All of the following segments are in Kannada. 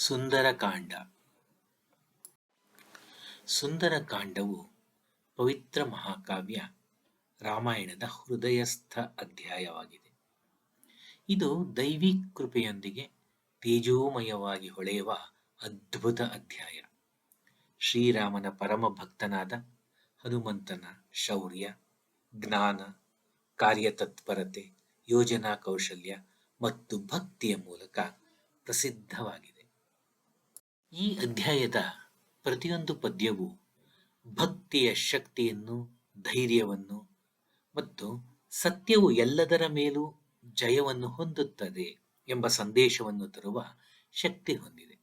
ಸುಂದರಕಾಂಡ. ಸುಂದರಕಾಂಡವು ಪವಿತ್ರ ಮಹಾಕಾವ್ಯ ರಾಮಾಯಣದ ಹೃದಯಸ್ಥ ಅಧ್ಯಾಯವಾಗಿದೆ. ಇದು ದೈವಿ ಕೃಪೆಯೊಂದಿಗೆ ತೇಜೋಮಯವಾಗಿ ಹೊಳೆಯುವ ಅದ್ಭುತ ಅಧ್ಯಾಯ. ಶ್ರೀರಾಮನ ಪರಮ ಭಕ್ತನಾದ ಹನುಮಂತನ ಶೌರ್ಯ, ಜ್ಞಾನ, ಕಾರ್ಯತತ್ಪರತೆ, ಯೋಜನಾ ಕೌಶಲ್ಯ ಮತ್ತು ಭಕ್ತಿಯ ಮೂಲಕ ಪ್ರಸಿದ್ಧವಾಗಿದೆ. ಈ ಅಧ್ಯಾಯದ ಪ್ರತಿಯೊಂದು ಪದ್ಯವು ಭಕ್ತಿಯ ಶಕ್ತಿಯನ್ನು, ಧೈರ್ಯವನ್ನು ಮತ್ತು ಸತ್ಯವು ಎಲ್ಲದರ ಮೇಲೂ ಜಯವನ್ನು ಹೊಂದುತ್ತದೆ ಎಂಬ ಸಂದೇಶವನ್ನು ತರುವ ಶಕ್ತಿ ಹೊಂದಿದೆ.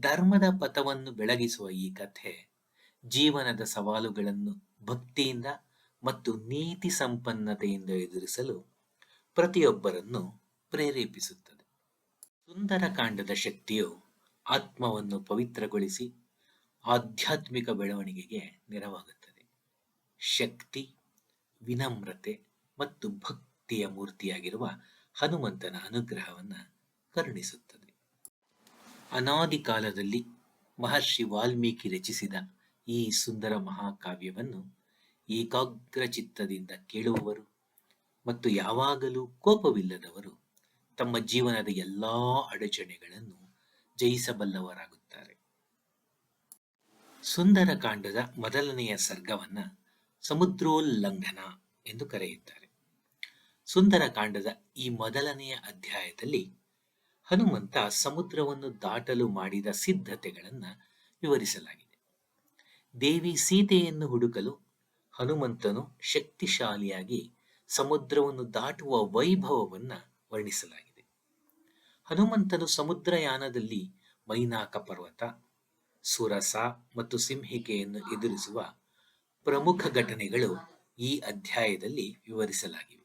ಧರ್ಮದ ಪಥವನ್ನು ಬೆಳಗಿಸುವ ಈ ಕಥೆ ಜೀವನದ ಸವಾಲುಗಳನ್ನು ಭಕ್ತಿಯಿಂದ ಮತ್ತು ನೀತಿ ಸಂಪನ್ನತೆಯಿಂದ ಎದುರಿಸಲು ಪ್ರತಿಯೊಬ್ಬರನ್ನು ಪ್ರೇರೇಪಿಸುತ್ತದೆ. ಸುಂದರಕಾಂಡದ ಶಕ್ತಿಯು ಆತ್ಮವನ್ನು ಪವಿತ್ರಗೊಳಿಸಿ ಆಧ್ಯಾತ್ಮಿಕ ಬೆಳವಣಿಗೆಗೆ ನೆರವಾಗುತ್ತದೆ. ಶಕ್ತಿ, ವಿನಮ್ರತೆ ಮತ್ತು ಭಕ್ತಿಯ ಮೂರ್ತಿಯಾಗಿರುವ ಹನುಮಂತನ ಅನುಗ್ರಹವನ್ನು ಕರುಣಿಸುತ್ತದೆ. ಅನಾದಿ ಕಾಲದಲ್ಲಿ ಮಹರ್ಷಿ ವಾಲ್ಮೀಕಿ ರಚಿಸಿದ ಈ ಸುಂದರ ಮಹಾಕಾವ್ಯವನ್ನು ಏಕಾಗ್ರ ಚಿತ್ತದಿಂದ ಕೇಳುವವರು ಮತ್ತು ಯಾವಾಗಲೂ ಕೋಪವಿಲ್ಲದವರು ತಮ್ಮ ಜೀವನದ ಎಲ್ಲಾ ಅಡಚಣೆಗಳನ್ನು ಜಯಿಸಬಲ್ಲವರಾಗುತ್ತಾರೆ. ಸುಂದರಕಾಂಡದ ಮೊದಲನೆಯ ಸರ್ಗವನ್ನ ಸಮುದ್ರೋಲ್ಲಂಘನ ಎಂದು ಕರೆಯುತ್ತಾರೆ. ಸುಂದರಕಾಂಡದ ಈ ಮೊದಲನೆಯ ಅಧ್ಯಾಯದಲ್ಲಿ ಹನುಮಂತ ಸಮುದ್ರವನ್ನು ದಾಟಲು ಮಾಡಿದ ಸಿದ್ಧತೆಗಳನ್ನು ವಿವರಿಸಲಾಗಿದೆ. ದೇವಿ ಸೀತೆಯನ್ನು ಹುಡುಕಲು ಹನುಮಂತನು ಶಕ್ತಿಶಾಲಿಯಾಗಿ ಸಮುದ್ರವನ್ನು ದಾಟುವ ವೈಭವವನ್ನ ವರ್ಣಿಸಲಾಗಿದೆ. ಹನುಮಂತನು ಸಮುದ್ರಯಾನದಲ್ಲಿ ಮೈನಾಕ ಪರ್ವತ ಸುರಸ ಮತ್ತು ಸಿಂಹಿಕೆಯನ್ನು ಎದುರಿಸುವ ಪ್ರಮುಖ ಘಟನೆಗಳು ಈ ಅಧ್ಯಾಯದಲ್ಲಿ ವಿವರಿಸಲಾಗಿವೆ.